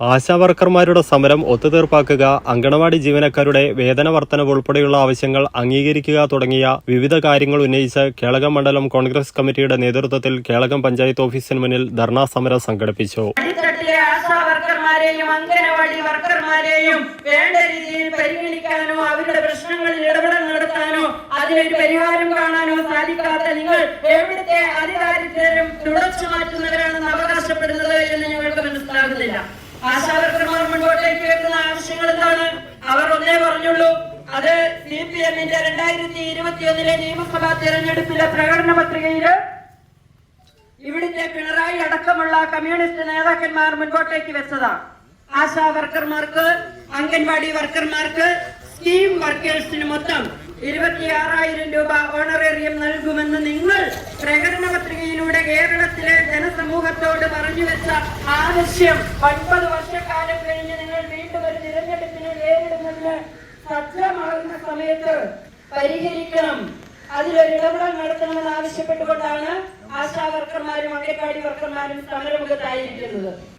ആശാവർക്കർമാരുടെ സമരം ഒത്തുതീർപ്പാക്കുക അങ്കണവാടി ജീവനക്കാരുടെ വേതന വർധനവ് ഉൾപ്പെടെയുള്ള ആവശ്യങ്ങൾ അംഗീകരിക്കുക തുടങ്ങിയ വിവിധ കാര്യങ്ങൾ ഉന്നയിച്ച് കേളകം മണ്ഡലം കോൺഗ്രസ് കമ്മിറ്റിയുടെ നേതൃത്വത്തിൽ കേളകം പഞ്ചായത്ത് ഓഫീസിന് മുന്നിൽ ധർണാ സമരം സംഘടിപ്പിച്ചു. അംഗനവാടി വർക്കർമാരെയും വേണ്ട രീതിയിൽ പരിഗണിക്കാനോ അവരുടെ പ്രശ്നങ്ങളിൽ ഇടപെടൽ നടത്താനോ പരിഹാരം കാണാനോ സാധിക്കാത്ത നിങ്ങൾ എവിടുത്തെ അധികാരിത്തരും തുടച്ചു മാറ്റുന്നവരാണെന്ന് മനസ്സിലാകുന്നില്ല വർക്കർമാർ മുൻപോട്ടേക്ക് വെക്കുന്ന ആവശ്യങ്ങൾ എന്താണ് അവർ ഒന്നേ പറഞ്ഞുള്ളൂ. അത് സി പി എമ്മിന്റെ രണ്ടായിരത്തി ഇരുപത്തിയൊന്നിലെ നിയമസഭാ തെരഞ്ഞെടുപ്പിലെ പ്രകടന പത്രികയിൽ ഇവിടുത്തെ പിണറായി അടക്കമുള്ള കമ്മ്യൂണിസ്റ്റ് നേതാക്കന്മാർ മുൻപോട്ടേക്ക് വെച്ചതാണ്. ആശാ വർക്കർമാർക്ക് അംഗൻവാടി വർക്കർമാർക്ക് സ്കീം വർക്കേഴ്സിന് മൊത്തം ഇരുപത്തിയാറായിരം രൂപ ഓണറേറിയം നൽകുമെന്ന് നിങ്ങൾ പ്രകടന കേരളത്തിലെ ജനസമൂഹത്തോട് പറഞ്ഞു വെച്ച ആവശ്യം ഒൻപത് വർഷക്കാലം കഴിഞ്ഞ് നിങ്ങൾ വീണ്ടും ഒരു തിരഞ്ഞെടുപ്പിനെ നേരിടുന്നതിന് സജ്ജമാകുന്ന സമയത്ത് പരിഹരിക്കണം. അതിലൊരു ഇടപെടൽ നടത്തണമെന്ന് ആവശ്യപ്പെട്ടുകൊണ്ടാണ് ASHA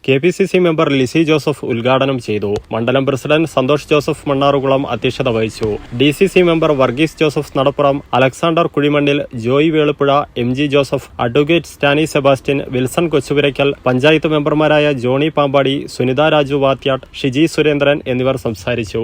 K P C C member Lizy Joseph ഉദ്ഘാടനം ചെയ്തു. മണ്ഡലം പ്രസിഡന്റ് സന്തോഷ് ജോസഫ് മണ്ണാറുകുളം അധ്യക്ഷത വഹിച്ചു. D C C member Varghese Joseph Nadappuram Alexander Kuzhimannil Joy Velupuzha M G Joseph advocate Stany Sebastian Wilson Kochupurakkal panchayat മെമ്പർമാരായ ജോണി പാമ്പാടി സുനിത രാജു വാത്യാട്ട് ഷിജി സുരേന്ദ്രൻ എന്നിവർ സംസാരിച്ചു.